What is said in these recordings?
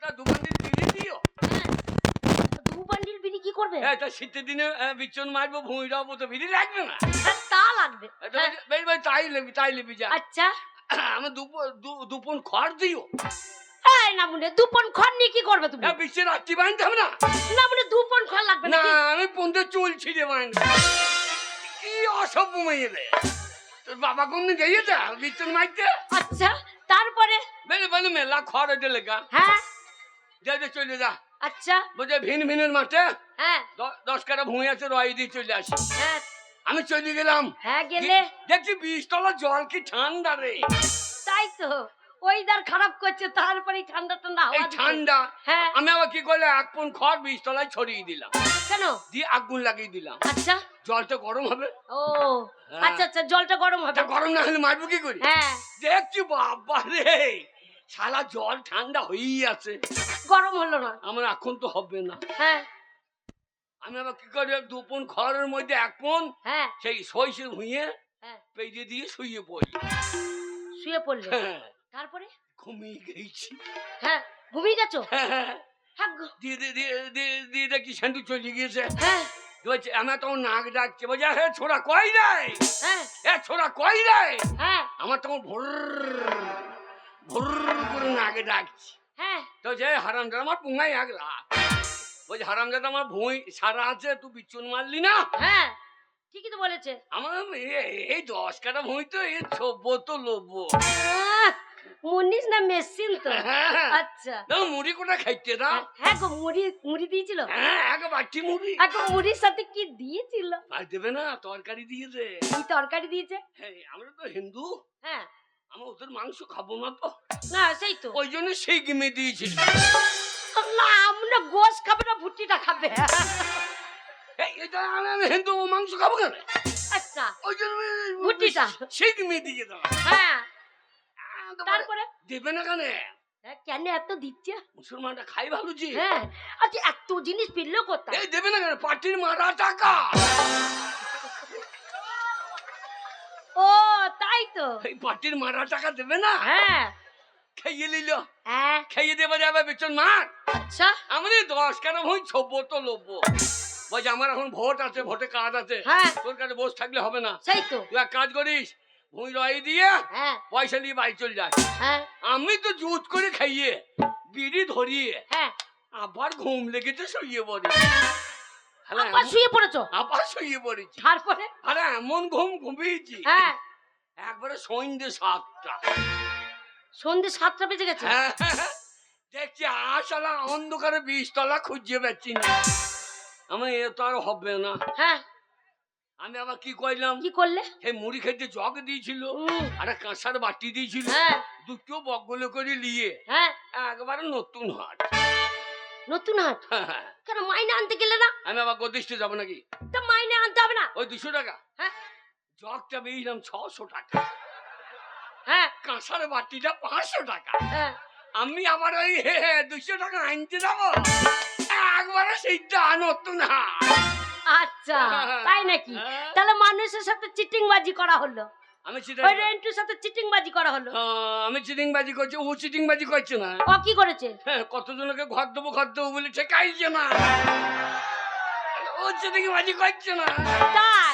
তা দু বান্ডিল বিড়ি দিও। দু বান্ডিল বিড়ি কি করবে? তা শীতের দিনে বিচন মারবো তো বিড়ি লাগবে না? তা লাগবে। বেশ ভাই তাই লেবি তাই লেবি যা। আচ্ছা। আমার দুপন দু- খড় দিও। এই না মনে দুপন খড় নিয়ে কি করবে তুমি? রাত্রি বাঁধতে হবে না? না মনে দুপন খড় লাগবে না আমি পন্দে চুল ছিঁড়ে বাঁধবো। কি অসভ্য মেয়ে রে। তোর বাবা কোন গিয়েছে বিচন মারতে? আচ্ছা তারপরে? বেলে বেলে মেলা খড় হইতে লেগা। হ্যাঁ। যা চলে যা। আচ্ছা। বলছে ভিন ভিনের মাঠে হ্যাঁ। দশ কাটা ভুঁই আছে রয় দিয়ে চলে আসি। হ্যাঁ। আমি চলে গেলাম। হ্যাঁ গেলে? দেখছি বিশ তলা জল কি ঠান্ডা রে। তাই তো। ওয়েদার খারাপ করছে তারপরে ঠান্ডা ঠান্ডা হাওয়া ঠান্ডা। হ্যাঁ। আমি আবার কি করলে এক পন খড় বিশ তলায় ছড়িয়ে দিলাম। কেন? দিয়ে আগুন লাগিয়ে দিলাম। আচ্ছা। জলটা গরম হবে। ও। আচ্ছা আচ্ছা জলটা গরম হবে। গরম না হলে মারবো কি করি? হ্যাঁ। দেখছি বাবা রে। সারা জল ঠান্ডা হয়েই আছে। গরম হলো না? আমার এখন তো হবে না। হ্যাঁ। আমি আবার কি করি দুপন খড়ের মধ্যে এক পন হ্যাঁ। সেই সইসে ভুঁয়ে হ্যাঁ। পেজে দিয়ে শুয়ে পড়ি। শুয়ে পড়লে? হ্যাঁ, তারপরে? ঘুমিয়ে গেছি। হ্যাঁ। ঘুমিয়ে গেছো? হ্যাঁ, চলে গিয়েছে। হ্যাঁ। বলছে আমার তখন নাক ডাকছে। বলছে হে ছোড়া কই রে? হ্যাঁ। এ ছোড়া কই রে? হ্যাঁ। আমার তখন ভোর ভোর করে নাকে ডাকছে। হ্যাঁ। তো যে হারামজাদা আমার পুঙ্গাই আগলা। বলছে হারামজাদা আমার ভুঁই সারা আছে তুই বিচ্ছুন মারলি না? হ্যাঁ ঠিকই তো বলেছে। আমার এই দশ কাটা ভুঁই তো এই তো লোবো আহ, মুনিস না মেশিন তো? হ্যাঁ। আচ্ছা। মুড়ি কোটা খাইতে না? হ্যাঁ, হ্যাঁ গো মুড়ি মুড়ি দিয়েছিল? হ্যাঁ এক বাটি মুড়ি। মুড়ির সাথে কি দিয়েছিল? আর দেবে না তরকারি দিয়েছে কি তরকারি দিয়েছে? আমরা তো হিন্দু। হ্যাঁ। আমরা ওদের মাংস খাব না তো। না সেই তো। ওই জন্য সেই গিমে দিয়েছিল না আমরা গোশ খাবে না ভুট্টিটা খাবে। এটা আমি আমি হিন্দু মাংস খাব কেন? আচ্ছা। ওই জন্য আমি- ভুট্টিটা। সেই গিমে দিয়ে দাও হ্যাঁ। তারপরে তারপরে? দেবে না কেন? হ্যাঁ, কেন এত দিচ্ছে? মুসলমানটা খাই ভালো জি হ্যাঁ আচ্ছা এত জিনিস পেলেও কোথায়? এই দেবে না কেন? পার্টির মারা টাকা। ও তাই তো এই পার্টির মারা টাকা দেবে না? হ্যাঁ। খাইয়ে নিল। হ্যাঁ। খাইয়ে দেবে যাবে বেতন মার। আচ্ছা। আমাদের দশ কেন ছব্বো তো বলছে আমার এখন ভোট আছে ভোটে কাজ আছে। হ্যাঁ। তোর কাছে বসে থাকলে হবে না। সেই তো। তুই এক কাজ করিস ভুঁই রয়ে দিয়ে হ্যাঁ। পয়সা নিয়ে বাড়ি চলে যাস। হ্যাঁ। আমি তো জুত করে খাইয়ে বিড়ি ধরিয়ে হ্যাঁ। আবার ঘুম লেগেছে শুয়ে পড়ি। আবার শুয়ে পড়েছো? আবার শুয়ে পড়েছি। তারপরে? আরে এমন ঘুম ঘুমিয়েছি। হ্যাঁ। একবারে সন্ধ্যে সাতটা। সন্ধ্যে সাতটা বেজে গেছে? হ্যাঁ, দেখছি আশালা অন্ধকারে বীজতলা খুঁজে পাচ্ছি না। আমার এ তো আর হবে না। হ্যাঁ। আমি আবার কি করলাম? কি করলে? সেই মুড়ি খেতে জগ দিয়েছিল আর কাঁসার বাটি দিয়েছিল হ্যাঁ। দুটো বকগুলো করে নিয়ে হ্যাঁ। একবারে নতুন হাট। নতুন হাট? কেন মাইনে আনতে গেলে না? আমি আবার গদিষ্ঠে যাব নাকি? তা মাইনে আনতে হবে না। ওই দুশো টাকা। হ্যাঁ। জগটা বেরিয়েছিলাম ছশো টাকা। হ্যাঁ? কাঁসার বাটিটা পাঁচশো টাকা। হ্যাঁ। আমি আবার ওই দুশো টাকা আনতে যাব। একবারে সেইটা নতুন হাট আচ্ছা তাই নাকি? হ্যাঁ। তাহলে মানুষের সাথে চিটিং বাজি করা হলো। আমি চিটিং ওই রেন্টুর সাথে চিটিং বাজি করা হলো। আমি চিটিং বাজি করছি ও চিটিং বাজি করছে না। ও কি করেছে? হ্যাঁ কতজনকে ঘর দেবো ঘর দেবো বলে ঠেকাইছে না। ও চিটিং বাজি করছে না।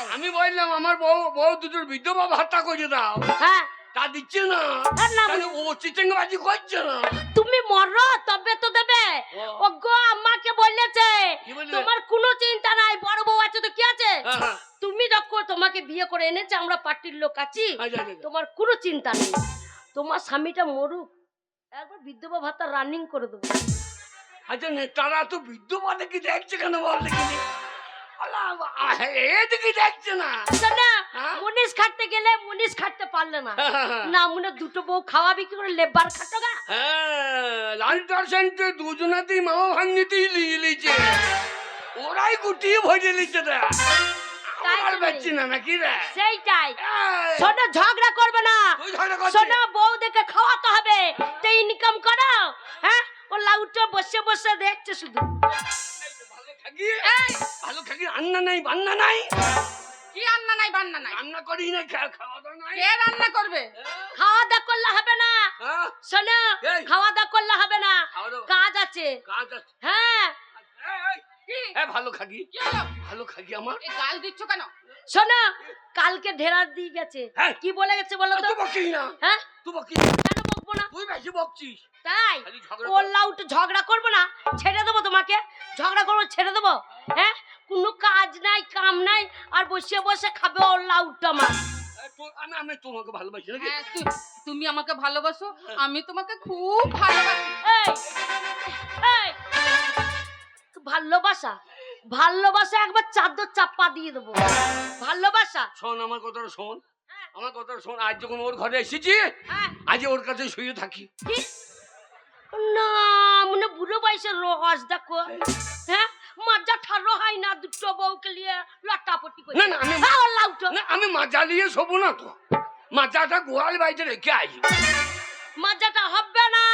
তাই? আমি বললাম আমার বউ বউ দুটোর বিধবা ভাতা করে দাও। হ্যাঁ। তা দিচ্ছে না। তাহলে ও চিটিং বাজি করছে না। তুমি মরো তবে তো দেবে। ও। গো আমাকে বলেছে। তোমার কোনো চিন্তা নাই বড় বউ আছে তো কি আছে? হ্যাঁ, হ্যাঁ। তুমি যখন তোমাকে বিয়ে করে এনেছে আমরা পার্টির লোক আছি আচ্ছা। তোমার কোনো চিন্তা নেই। তোমার স্বামীটা মরুক একবার বিধবা ভাতা রানিং করে দেবো। আচ্ছা নেতারা তো বিধবা দেখি দেখছে কেন বল দেখি এদিকে দেখছে না? শোনা? মুনিশ খাটতে গেলে মুনিশ খাটতে পারলে না। না মনে দুটো বউ খাওয়াবি কি করে লেবার খাটো গা। লাল দুজনাতেই মামা ভাঙনিতেই লিয়ে লিছে ওরাই গুটিয়ে ভরে লিছে রে আর তো না নাকি রে? সেইটাই। শোনো ঝগড়া করবে না। শোনো বউ দেখে খাওয়াতে হবে। তো ইনকাম করো হ্যাঁ? ও লাউটা বসে বসে দেখছে শুধু। থাকি ভালো থাকি রান্না নাই বান্না নাই। কি রান্না নাই বান্না নাই? রান্না করি না খাওয়া দাওয়া নাই। কে রান্না করবে? খাওয়া দাওয়া করলে হবে না। হ্যাঁ? শোনো খাওয়া দাওয়া করলে হবে না। কাজ আছে। কাজ আছে। হ্যাঁ। কি? এই, ভালো খাগি। কি ভালো খাগি আমার। গাল দিচ্ছ কেন? শোনো কালকে ঢেরা দিয়ে গেছে। হ্যাঁ। কি বলে গেছে বলো তো? তুই বকিস না। হ্যাঁ? বকিস না। কেন? বকবো না। তুই বেশি বকছিস। তাই? খালি ঝগড়া ঝগড়া করব না ছেড়ে দেবো তোমাকে। ঝগড়া করব ছেড়ে দেবো হ্যাঁ? কোনো কাজ নাই কাম নাই আর বসে বসে খাবে ওর লাউট আমার আমি আমি তোমাকে ভালোবাসি হ্যাঁ তুমি আমাকে ভালোবাসো আমি তোমাকে খুব ভালোবাসি। ভালোবাসা ভালোবাসা একবার চাদর চাপা দিয়ে দেবো। ভালোবাসা? শোন আমার কথাটা শোন। হ্যাঁ। আমার কথা শোন আজ যখন ওর ঘরে এসেছি হ্যাঁ। আজ ওর কাছে শুয়ে থাকি। না মানে বুড়ো বয়সের রস দেখো। হ্যাঁ? মজা ঠারো হয় না দুটো বউকে নিয়ে লটাপটি করে। না, না, আমি- হ্যাঁ না আমি মাজা নিয়ে শোবো না তো। মাজাটা গোয়াল বাড়িতে রেখে আসব মজাটা হবে না।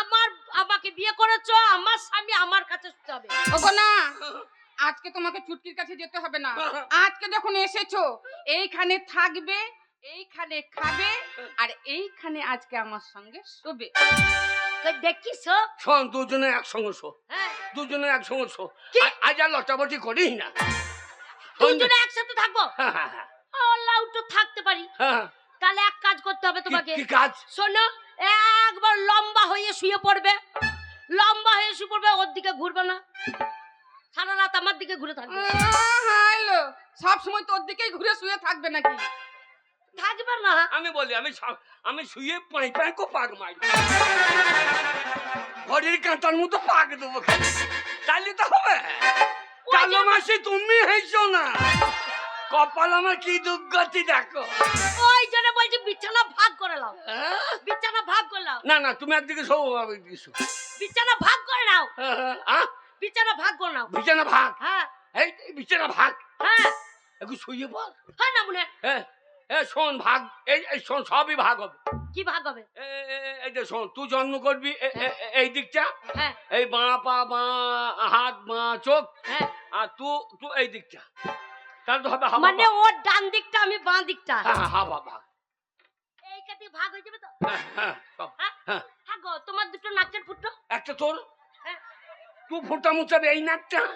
আমার আমাকে বিয়ে করেছ আমার স্বামী আমার কাছে শুতে হবে। ওগো না আজকে তোমাকে চুটকির কাছে যেতে হবে না। আজকে যখন এসেছ এইখানে থাকবে এইখানে খাবে আর এইখানে আজকে আমার সঙ্গে শোবে। কই দেখিস শোন দুজনে একসঙ্গে শো। হ্যাঁ। দুজনে একসঙ্গে শো। আজ আর লটাপটি করিস না। দুজনে একসাথে থাকব? হ্যাঁ, হ্যাঁ, ও লাউট থাকতে পারি। হ্যাঁ। তাহলে এক কাজ করতে হবে তোমাকে। কি কাজ? শোনো একবার লম্বা হয়ে শুয়ে পড়বে। লম্বা হয়ে শুয়ে পড়বে ওর দিকে ঘুরবে না। সারা রাত আমার দিকে ঘুরে থাকবে। হ্যালো সব সময় তোর দিকেই ঘুরে শুয়ে থাকবে নাকি? থাকবে না। আমি বলি আমি আমি শুয়ে পাই পাই কো পাক মারি। ঘরের কাঁটার মতো পাক দেবো। তাহলে তো হবে। কালো মাসে তুমি হয়েছো না। কপাল আমার কি দুর্গতি দেখো। ওই জন্য বলছি বিছানা ভাগ করে নাও। হ্যাঁ? বিছানা ভাগ করে নাও। না না তুমি একদিকে শো আমি একদিকে বিছানা ভাগ করে নাও। হ্যাঁ, হ্যাঁ, বিছানা ভাগ করে নাও। বিছানা ভাগ? হ্যাঁ। এই বিছানা ভাগ। হ্যাঁ। একটু শুয়ে পড়। হয় না মনে হ্যাঁ। এ শোন ভাগ এই এই শোন সবই ভাগ হবে। কি ভাগ হবে? এই যে শোন তুই জন্ম করবি এই দিকটা হ্যাঁ। এই বাঁ পা বাঁ হাত বাঁ চোখ হ্যাঁ। আর তু তু এই দিকটা। তাহলে তো হবে মানে ওর ডান দিকটা আমি বাঁ দিকটা। হ্যাঁ হ্যাঁ, হাবা ভাগ। এই কাটি ভাগ হয়ে যাবে তো? হ্যাঁ হ্যাঁ গো তোমার দুটো নাচের ফুটো। একটা তোর? তুই ফোটা মুচাবে এই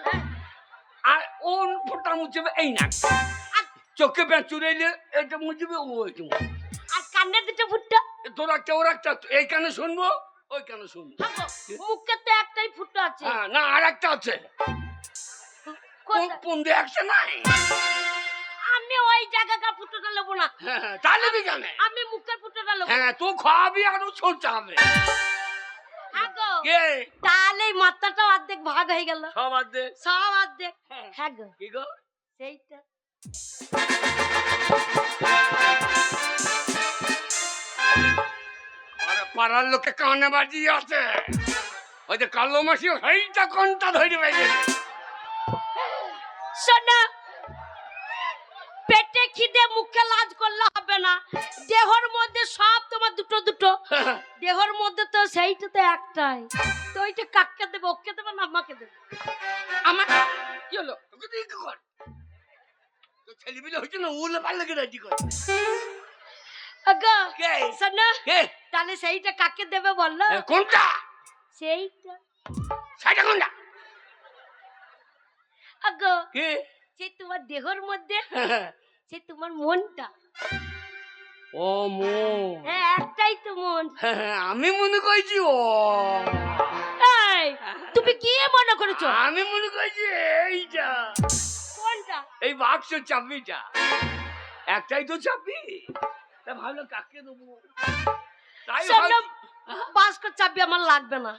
হ্যাঁ। আর ও ফোটা মুচাবে এই আর চোখে পেঁচ চুরাইলে এটা মুচবে ও এটা। আর কানের দুটো ফুটো। তোর একটা ওর একটা এই কানে শুনব ওই কানে শুনব। হ্যাঁ মুখে তো একটাই ফুটো আছে। হ্যাঁ না আর একটা আছে। কোনটা? পন্দে একটা নাই? আমি ওই জায়গাটা ফুটোটা নেব না। হ্যাঁ হ্যাঁ, তাহলে বিজ্ঞানে আমি মুখের ফুটোটা নেব। হ্যাঁ তুই খাওয়াবি আরও ছোট হবে। হ্যাঁ তাহলে এই মাথাটাও অর্ধেক ভাগ হয়ে গেল। সব আছে সব অর্ধেক। হ্যাঁ। হ্যাঁ গো। কি গো? সেইটা। পাড়ার লোকে কানে বাজি আছে। ওই যে কালো মাসি সেইটা কোনটা ধরে পাইছে শোনো পেটে খিদে মুখে লাজ করলে হবে না। দেহর মধ্যে সব তোমার দুটো দুটো। দেহর মধ্যে তো সেইটা তো একটাই। তো ওইটা কাককে দেবে ওকে দেবে না আমাকে দেবে? আমার কি হলো? দিয়ে কি কর? ছেলেপিলে হচ্ছে না পারলে কি রাজি কর আগো কে? শোনো কে? তাহলে সেইটা কাকে দেবে কোনটা? সেইটা। সেটা কোনটা? আগো কে? সেই তোমার দেহর মধ্যে সেই তোমার মনটা। ও মো হ্যাঁ একটাই তো মন। আমি মনে করছি ও। তুমি কি মনে করেছ? আমি মনে করছি এইটা। এই বাক্স চাবিটা। একটাই তো চাবি। তা ভালো কাকে দেবো? তাই বাস্কর চাবি আমার লাগবে না।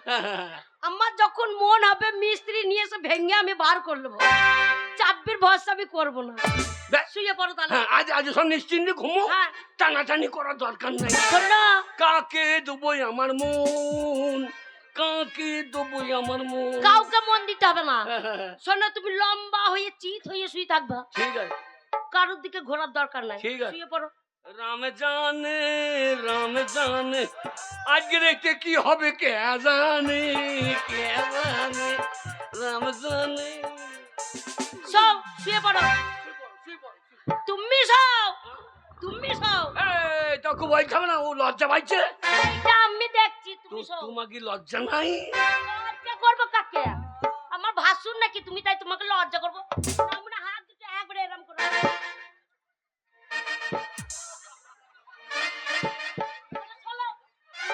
আমার যখন মন হবে মিস্ত্রি নিয়ে এসে ভেঙে আমি বার করে নেব। চাবির ভরসা আমি করব না। শুয়ে পড়ো তাহলে। হ্যাঁ, আজ আজ সব নিশ্চিন্তে ঘুমো। হ্যাঁ। টানাটানি করার দরকার নাই। কাকে দেবই আমার মন? কাকে দেবই আমার মন? কাউকে মন দিতে হবে না। হ্যাঁ। শোনো তুমি লম্বা হয়ে চিত হয়ে শুয়ে থাকবা। ঠিক আছে। কারোর দিকে ঘোরার দরকার নাই। ঠিক আছে। শুয়ে পড়ো। রাম জানে রাম জানে আজকে রেখে কি হবে কে জানে কে জানে রাম জানে সব শুয়ে পড়ো। তুমি সব তুমি সব। এই তো খুব ভয় খাবে না ও লজ্জা পাইছে? এইটা আমি দেখছি তুমি সব। তোমার কি লজ্জা নাই? নাকি তুমি তাই তোমাকে লজ্জা করব না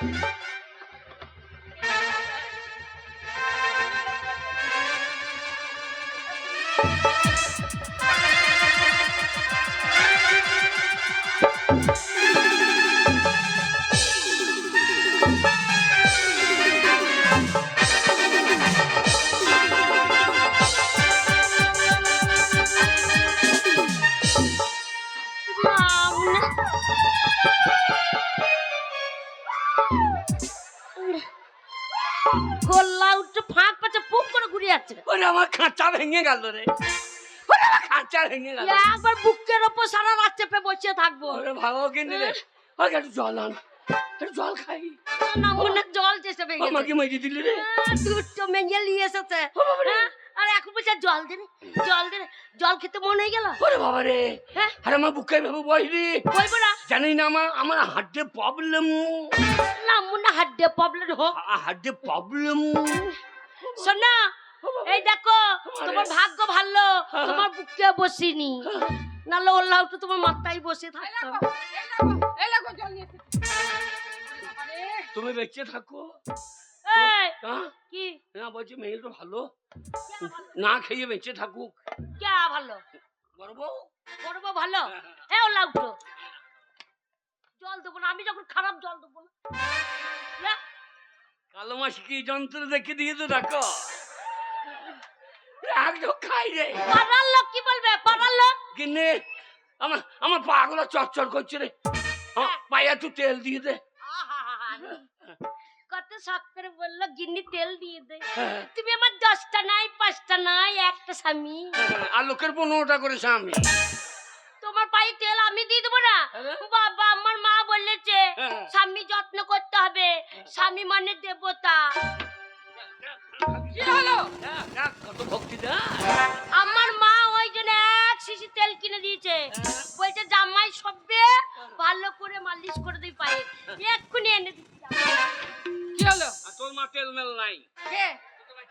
you. গোল্লা উঠে ফাঁক পাচ্ছে পুক করে ঘুরে যাচ্ছে ওরে আমার খাঁচা ভেঙে গেল রে। ওরে আমার খাঁচা ভেঙে গেল। একবার বুকের ওপর সারা রাত চেপে বসে থাকব। ওরে ভালো কিন্তু রে? ওকে একটু জল আন। একটু জল খাই। না মনে জল চেষে ভেঙে আমাকে মেজে দিলি রে? দুটো মেঞ্জে নিয়ে এসেছে। হ্যাঁ? আর এখন বলছে জল দে জল দে জল খেতে মনে হয়ে গেল। ওরে বাবা রে। হ্যাঁ? আরে আমার বুকে ভেবে বসলি বলব না। জানি না আমার আমার হার্টে প্রবলেম না মনে হাড্ডে প্রবলেম হোক। হার্টে প্রবলেম শোনা এই দেখো তোমার ভাগ্য ভালো তোমার বুকে বসিনি। নাহলে ওর লাউটা তোমার মাথায় বসে এই থাকতাম। তুমি বেঁচে থাকো। হ্যাঁ? কি? না বলছি মেয়ে তো ভালো? না খেয়ে বেঁচে থাকুক। কে ভালো? করব করব ভালো? এ ও লাউটো জল দেবো না আমি যখন খারাপ জল দেবো না। কালো মাস কি যন্ত্র দেখে দিয়ে তো দেখো একদম খাই রে। পাড়ার লোক কি বলবে? পাড়ার লোক? কিনে আমার আমার পা গুলো চরচর করছে রে। পায়ে একটু তেল দিয়ে দে। শখ করে বলল গিন্নি তেল দিয়ে দে। হ্যাঁ, তুমি আমার দশটা নাই পাঁচটা নাই একটা স্বামী। হ্যাঁ, আর লোকের পনেরোটা করে স্বামী। তোমার পায়ে তেল আমি দিয়ে দেবো না? হ্যাঁ। বাবা আমার মা বলেছে হ্যাঁ। স্বামী যত্ন করতে হবে। স্বামী মানে দেবতা। আমার মা ওই জন্য এক শিশি তেল কিনে দিয়েছে। বলছে জামাই সবে ভালো করে মালিশ করে দিই পায়ে। এক্ষুনি এনে দিচ্ছি? মা তেল মেল নাই। কে?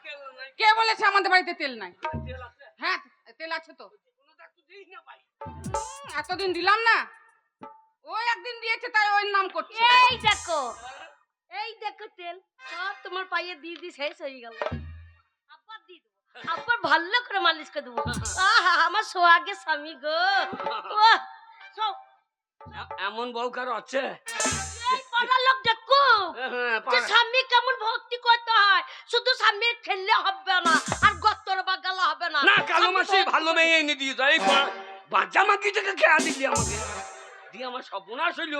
তেল নাই। কে বলেছে আমাদের বাড়িতে তেল নাই? হ্যাঁ তেল আছে তো। এতদিন দিলাম না। ওই একদিন দিয়েছে তাই ওই নাম করছে। এই দেখো এই দেখো তেল। সব তোমার পায়ে দিয়ে দিয়ে শেষ হয়ে গেল। আবার দিয়ে দেবো। আবার ভালো করে মালিশ করে দেবো। আহা আমার সোহাগে স্বামী গো। এমন বউ কারও আছে? এই পাড়ার লোক দেখো হ্যাঁ, যে পাড়া- স্বামী কেমন ভক্তি করতে হয় স্বামীর খেললে হবে না আর গত্তর বাগালা হবে না। না কালো মাসে ভালো মেয়ে এনে দিয়ে বা- বাচ্চা মাকি থেকে খেয়া দিলি আমাকে। দিয়ে আমার সর্বনাশ হইল।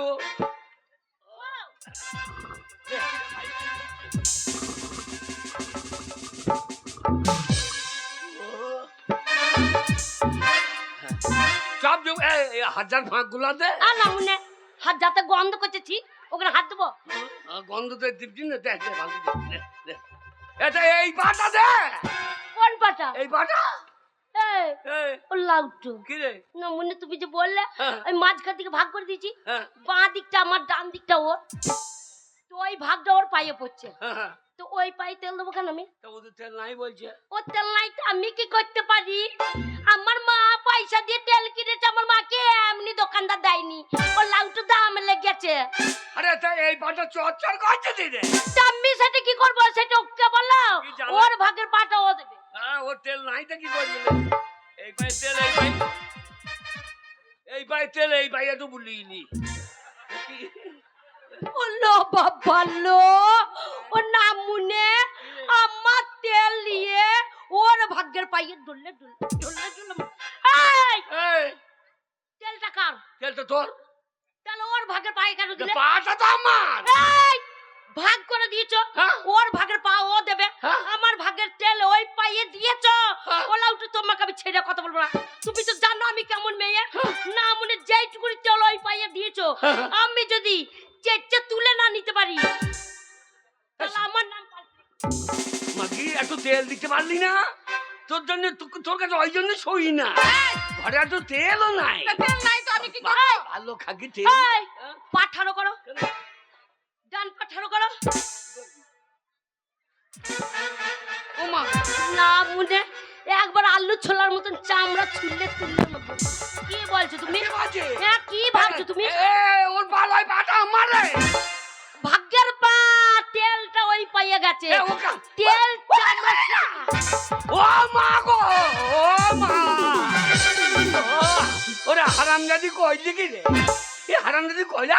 সব হাজার ফাঁকগুলা দে। আর না মনে হাত যাতে গন্ধ করতেছি ওখানে হাত দেবো? গন্ধ তো দিবছি না দেখ ভালো। এটা এই পাটা দে! কোন পাটা এই পাটা এই এই। ও লাউটু। কি না মনে তুমি যে বললে হ্যাঁ। মাঝখান থেকে ভাগ করে দিয়েছি। হ্যাঁ। বাঁ দিকটা আমার ডান দিকটা ওর। তো ওই ভাগটা ওর পায়ে পড়ছে। হ্যাঁ। তো ওই পায়ে তেল দেবো কেন আমি? তা ওদের তেল নাই বলছে। ও তেল নাই তো আমি কি করতে পারি? আমার মা পয়সা দিয়ে তেল কিনেছে আমার মাকে এমনি দোকানদার দেয়নি। ও লাউটু দাম লেগেছে। আরে তা এই পাটা চর্চার করছে দিদি তা আমি সেটা কি করব? সেটা ওকে বলো কি জ্বালা? ওর ভাগের পাটা ও দেবে। হ্যাঁ ওর তেল নাই তো কি করবি? এই পায়ে তেল এই পায়ে এই পায়ে তেল এই পায়ে তো বুলিনি বলল বাবা লো ও নামুনে আমার তেল নিয়ে ওর ভাগ্যের পাইয়ে ডুললে ডুললে ডুললে ডুললে এই! তেলটা কার? তেল তো তোর। তাহলে ওর ভাগের পায়ে কেন দিলে? পাটা তো আমার। এই! ভাগ করে দিয়েছ। হ্যাঁ। ওর ভাগের পা ও দেবে। হ্যাঁ। আমার ভাগের তেল ওই পাইয়ে দিয়েছ। হ্যাঁ। ওলা উঠে তোমাকে আমি ছেড়ে কথা বলব না। তুমি তো জানো আমি কেমন মেয়ে। না মনে যেইটুকুনি তেল ওই পাইয়ে দিয়েছ হ্যাঁ। আমি যদি চেচ্ছে তুলে না নিতে পারি তাহলে আমার নাম মাগি একটু তেল দিতে পারলি না? তোর জন্য তোর কাছে ওই জন্য সই না। ঘরে একটু তেলও নাই। তেল নাই তো আমি কি করব? ভালো খাকি তেল। পাঠানো করো। ডান পাঠানো করো। ওমা না মনে একবার আলু ছোলার মতন চামড়া ছুললে তুললে কি বলছো তুমি? হ্যাঁ কি ভাবছ তুমি? ওর বালায় পাটা আমারে ভাগ্যের পা তেলটা ওই পাইয়ে গেছে। তেল ও মা গো ও মা। ওরে হারামজাদি কইলি কি রে? এ হারামজাদি কইলা?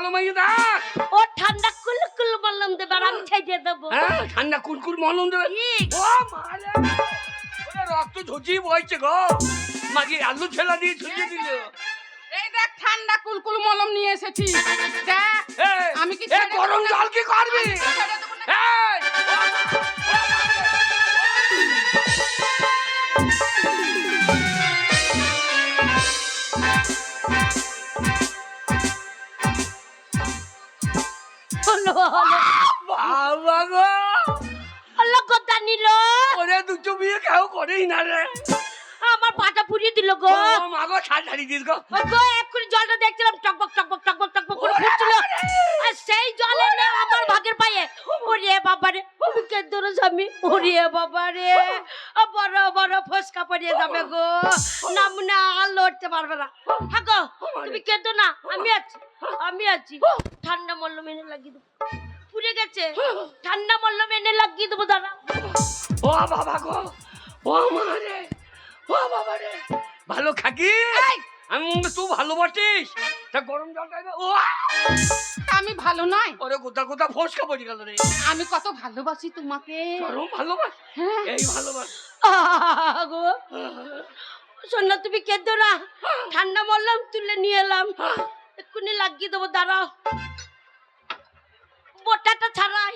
কত ভালো মাইয়ে ও ঠান্ডা কুল কুল বললাম দেবে আর আমি ছেড়ে দেবো। হ্যাঁ ঠান্ডা কুলকুল মলম দেবে। ও মালে রক্ত ঝুঁচিয়ে বইছে গো। মাগি আলু ছেলা দিয়ে ছুঁয়ে দিল। এই দেখ ঠান্ডা কুলকুল মলম নিয়ে এসেছি। দেখ আমি কি গরম জল কি করবি? এই, কেউ করেই না রে আমার পাটা পুড়িয়ে দিল গো। ও মা গো ছাড় ছাড়ি দিস গো। ও গো এক্ষুনি জলটা দেখছিলাম টকবক টকবক টকবক টকবক করে ফুটছিল আর সেই জলে না আমার ভাগের পায়ে। ওরে বাবা রে আমি কেঁদো রে স্বামী? ওরে বাবা রে বড় বড় ফসকা পড়িয়ে যাবে গো। নাম না আর লড়তে পারবে না। হ্যাঁ গো তুমি কেঁদো না আমি আছি আমি আছি। ঠান্ডা মল্ল মেনে লাগিয়ে দেবো। পুড়ে গেছে। ঠান্ডা মল্ল মেনে লাগিয়ে দেবো দাদা। ও বাবা গো। ভালো খাকি তুই ভালো বটিস। তা গরম জল ও আমি ভালো নয়। ওরে গোদা গোদা ফসকা পড়ে গেল রে। আমি কত ভালোবাসি তোমাকে। গরম ভালোবাস। হ্যাঁ। এই ভালোবাস। শোন না তুমি কেঁদো না। হ্যাঁ। ঠান্ডা মরলাম তুলে নিয়ে এলাম। হ্যাঁ। এক্ষুনি লাগিয়ে দেবো দাঁড়াও। বটাটা ছাড়াই।